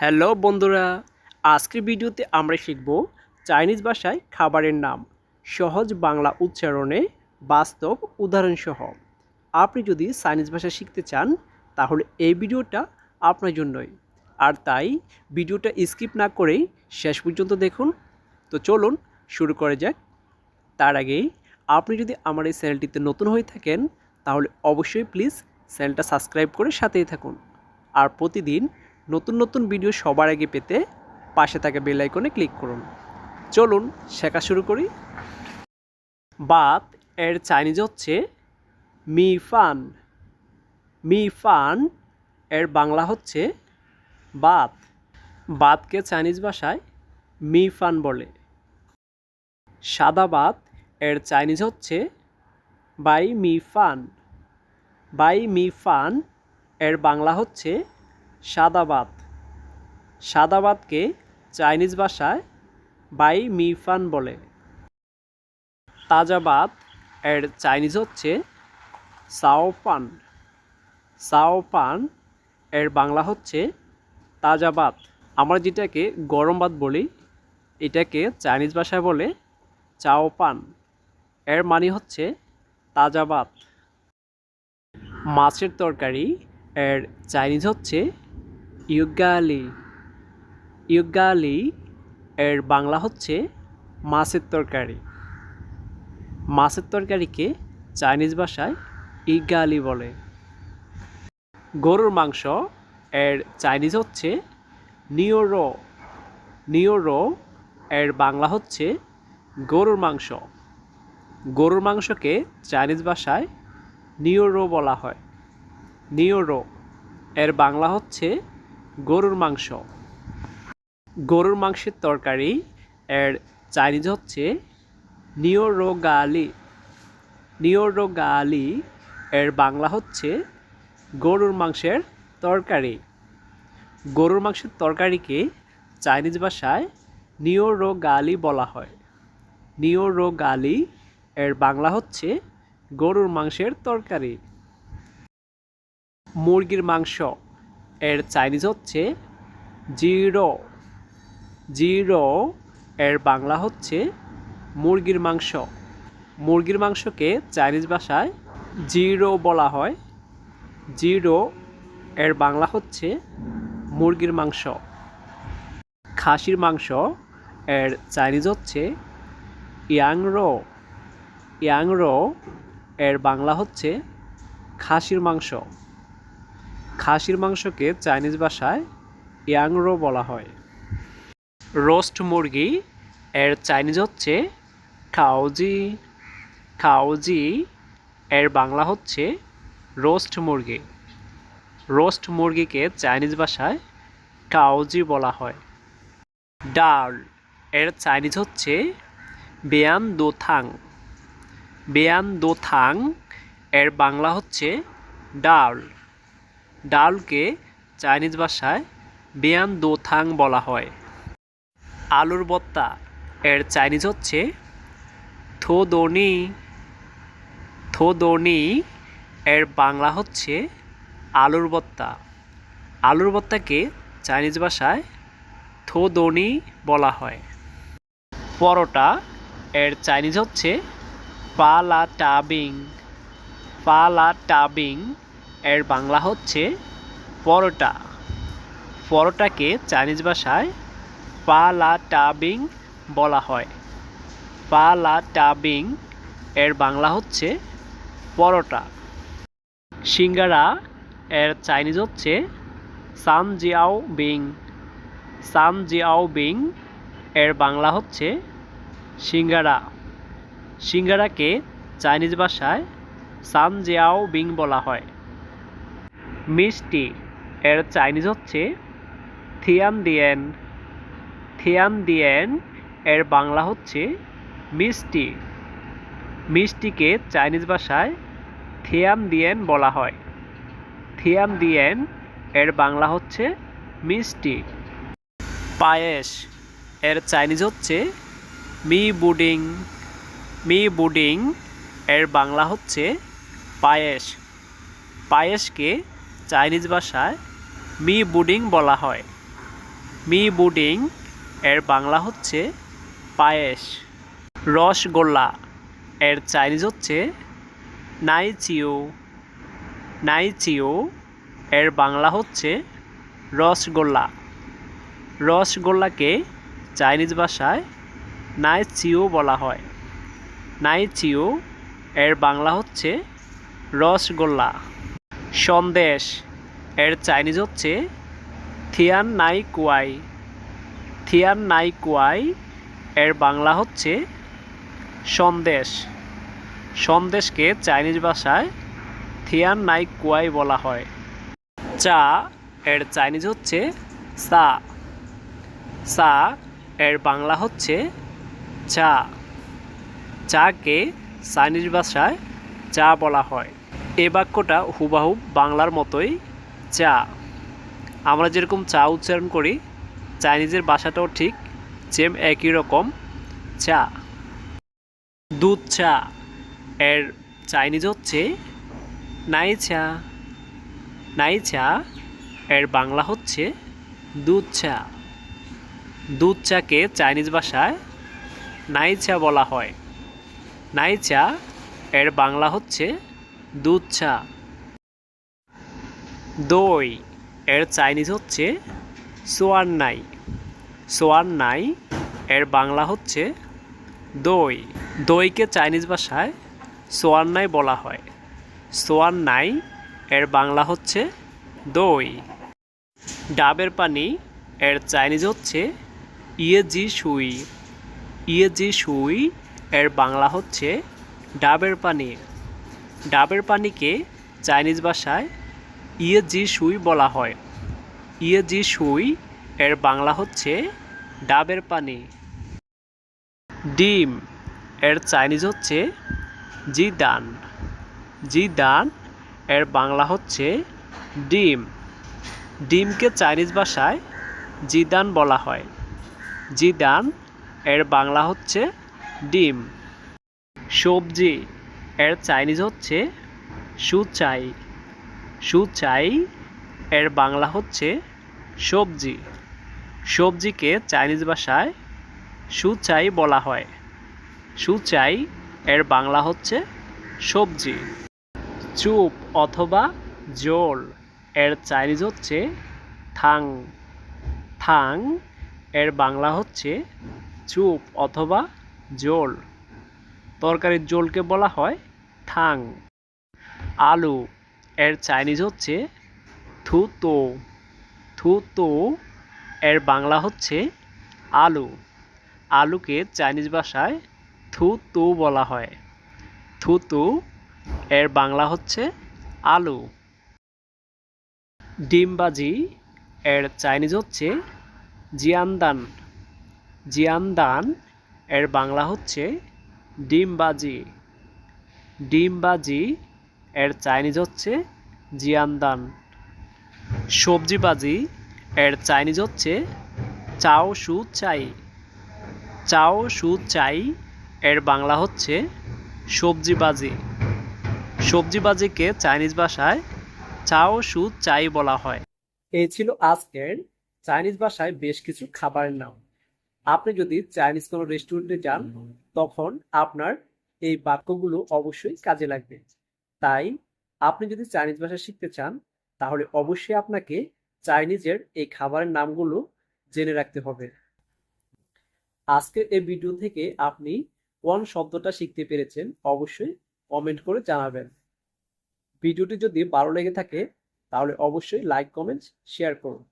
Hello বন্ধুরা, আজকের ভিডিওতে আমরা শিখব চাইনিজ ভাষায় খাবারের নাম, সহজ বাংলা উচ্চারণে বাস্তব উদাহরণসহ। আপনি যদি চাইনিজ ভাষা শিখতে চান, তাহলে এই ভিডিওটা আপনার জন্যই। আর তাই, ভিডিওটা স্কিপ না করেই শেষ পর্যন্ত দেখুন। তো চলুন শুরু করে যাক। তার আগেই, আপনি যদি আমার এই চ্যানেলটিতে নতুন হয়ে থাকেন, তাহলে অবশ্যই প্লিজ চ্যানেলটা সাবস্ক্রাইব করে সাথেই থাকুন। আর প্রতিদিন নতুন নতুন ভিডিও সবার আগে পেতে পাশে থাকা বেল আইকনে ক্লিক করুন। চলুন, শেখা শুরু করি। বাত এর চাইনিজ হচ্ছে মি ফান। মি ফান এর বাংলা হচ্ছে বাত বাতকে চাইনিজ ভাষায় মি ফান বলে। সাদা বাত এর চাইনিজ হচ্ছে বাই মি ফান। বাই মি ফান এর বাংলা হচ্ছে সাদা ভাত সাদা ভাতকে চাইনিজ ভাষায় বাই মিফান বলে। তাজা ভাত এর চাইনিজ হচ্ছে সাও পান সাও পান এর বাংলা হচ্ছে তাজা ভাত আমরা যেটাকে গরম ভাত বলি, এটাকে চাইনিজ ভাষায় বলে চাও পান এর মানে হচ্ছে তাজা ভাত মাছের তরকারি এর চাইনিজ হচ্ছে ইউগালি ইউগালি এর বাংলা হচ্ছে মাছের তরকারি। মাছের তরকারিকে চাইনিজ ভাষায় ইগালি বলে। গরুর মাংস এর চাইনিজ হচ্ছে নিওরো। নিওরো এর বাংলা হচ্ছে গরুর মাংস। গরুর মাংসকে চাইনিজ ভাষায় নিওরো বলা হয়। নিওরো এর বাংলা হচ্ছে গরুর মাংস। গরুর মাংসের তরকারি এর চাইনিজ হচ্ছে নিওরোগালি। নিওরোগালি এর বাংলা হচ্ছে গরুর মাংসের তরকারি। গরুর মাংসের তরকারিকে চাইনিজ ভাষায় নিওরোগালি বলা হয়। নিওরোগালি এর বাংলা হচ্ছে গরুর মাংসের তরকারি। মুরগির মাংস। এর চাইনিজ হচ্ছে জিরো। জিরো, এর বাংলা হচ্ছে মুরগির মাংস। মুরগির মাংসকে চাইনিজ ভাষায় জিরো বলা হয়। জিরো, এর বাংলা হচ্ছে মুরগির মাংস। খাসির মাংস, এর চাইনিজ হচ্ছে ইয়াংরো। ইয়াংরো, এর বাংলা হচ্ছে খাসির মাংস। খাসির মাংসকে চাইনিজ ভাষায় ইয়াংরো বলা হয়। রোস্ট মুরগি, এর চাইনিজ হচ্ছে খাওজি। খাওজি, এর বাংলা হচ্ছে রোস্ট মুরগি। রোস্ট মুরগিকে চাইনিজ ভাষায় কাউজি বলা হয়। ডাল, এর চাইনিজ হচ্ছে বেয়ান দোথাং বেয়ান দোথাং এর বাংলা হচ্ছে ডাল। ডালকে চাইনিজ ভাষায় বেয়ান দোথাং বলা হয়। আলুর বত্তা, এর চাইনিজ হচ্ছে থোদনি। থোদনি, এর বাংলা হচ্ছে আলুর বত্তা। আলুর বত্তাকে চাইনিজ ভাষায় থোদনি বলা হয়। পরোটা, এর চাইনিজ হচ্ছে পালা টাবিং পালা টাবিং এর বাংলা হচ্ছে পরোটা। পরোটাকে চাইনিজ ভাষায় পালা টাবিং বলা হয়। পালা টাবিং এর বাংলা হচ্ছে পরোটা। সিঙ্গারা এর চাইনিজ হচ্ছে সান জিয়াও বিং সান জিয়াও বিং এর বাংলা হচ্ছে সিঙ্গারা। সিঙ্গারাকে চাইনিজ ভাষায় সান জিয়াও বিং বলা হয়। মিষ্টি। এর চাইনিজ হচ্ছে থিয়ান দিয়েন থিয়ান দিয়েন এর বাংলা হচ্ছে মিষ্টি। মিষ্টিকে চাইনিজ ভাষায় থিয়াম দিয়েন বলা হয়। থিয়াম দিয়েন এর বাংলা হচ্ছে মিষ্টি। পায়েস, এর চাইনিজ হচ্ছে মি বুডিং। মি বুডিং, এর বাংলা হচ্ছে পায়েস। পায়েসকে চাইনিজ ভাষায় মি বুডিং বলা হয়। মি বুডিং এর বাংলা হচ্ছে পায়েস। রসগোল্লা এর চাইনিজ হচ্ছে নাইচিও নাইচিও এর বাংলা হচ্ছে রসগোল্লা রসগোল্লাকে চাইনিজ ভাষায় নাইচিও বলা হয়। নাইচিও এর বাংলা হচ্ছে রসগোল্লা সন্দেশ। এর চাইনিজ হচ্ছে থিয়ান নাই কুয়াই থিয়ান নাই কুয়াই এর বাংলা হচ্ছে সন্দেশ। সন্দেশকে চাইনিজ ভাষায় থিয়ান নাই কুয়াই বলা হয়। চা, এর চাইনিজ হচ্ছে সা। সা, এর বাংলা হচ্ছে চা। চাকে চাইনিজ ভাষায় চা বলা হয়। এ বাক্যটা হুবাহু বাংলার মতোই, চা। আমরা যেরকম চা উচ্চারণ করি, চাইনিজের ভাষাটাও ঠিক, সেম একই রকম, চা। দুধ চা, এর চাইনিজ হচ্ছে নাই চা। নাই চা, এর বাংলা হচ্ছে দুধ চা। দুধ চাকে চাইনিজ ভাষায় নাই চা বলা হয়। নাই চা, এর বাংলা হচ্ছে দুধ চা। দই, এর চাইনিজ হচ্ছে সোয়ান নাই সোয়ান নাই এর বাংলা হচ্ছে দই। দইকে চাইনিজ ভাষায় সোয়ান নাই বলা হয়। সোয়ান নাই এর বাংলা হচ্ছে দই। ডাবের পানি, এর চাইনিজ হচ্ছে ইয়ে জি সুই ইয়ে জি সুই এর বাংলা হচ্ছে ডাবের পানি। ডাবের পানিকে চাইনিজ ভাষায় ইয়ে জি সুই বলা হয়। ইয়ে জি সুই এর বাংলা হচ্ছে ডাবের পানি। ডিম এর চাইনিজ হচ্ছে জি দান জি দান এর বাংলা হচ্ছে ডিম। ডিমকে চাইনিজ ভাষায় জিদান বলা হয়। জিদান এর বাংলা হচ্ছে ডিম। সবজি এর চাইনিজ হচ্ছে সুচাই। সুচাই এর বাংলা হচ্ছে সবজি। সবজিকে চাইনিজ ভাষায় সুচাই বলা হয়। সুচাই এর বাংলা হচ্ছে সবজি। চুপ অথবা জোল এর চাইনিজ হচ্ছে থাং। থাং এর বাংলা হচ্ছে চুপ অথবা জোল। তরকারির জোলকে বলা হয় থাং। আলু। এর চাইনিজ হচ্ছে থুতো। থুতো এর বাংলা হচ্ছে আলু। আলুকে চাইনিজ ভাষায় থুতু বলা হয়। থুতু এর বাংলা হচ্ছে আলু। ডিমবাজি এর চাইনিজ হচ্ছে জিয়ানদান। জিয়ানদান এর বাংলা হচ্ছে ডিমবাজি। ডিমবাজি এর চাইনিজ হচ্ছে জিয়ানদান। সবজিবাজি এর চাইনিজ হচ্ছে চাও সু চাই। চাও সু চাই, এর বাংলা হচ্ছে সবজিবাজি সবজিবাজিকে চাইনিজ ভাষায় চাও সু চাই বলা হয়। এই ছিল আজকের চাইনিজ ভাষায় বেশ কিছু খাবারের নাম। আপনি যদি চাইনিজ কোনো রেস্টুরেন্টে যান, তখন আপনার এই বাক্যগুলো অবশ্যই কাজে লাগবে। তাই আপনি যদি চাইনিজ ভাষা শিখতে চান, তাহলে অবশ্যই আপনাকে চাইনিজের এই খাবারের নামগুলো জেনে রাখতে হবে। আজকের এই ভিডিও থেকে আপনি কোন শব্দটা শিখতে পেরেছেন অবশ্যই কমেন্ট করে জানাবেন। ভিডিওটি যদি ভালো লেগে থাকে, তাহলে অবশ্যই লাইক, কমেন্ট, শেয়ার করুন।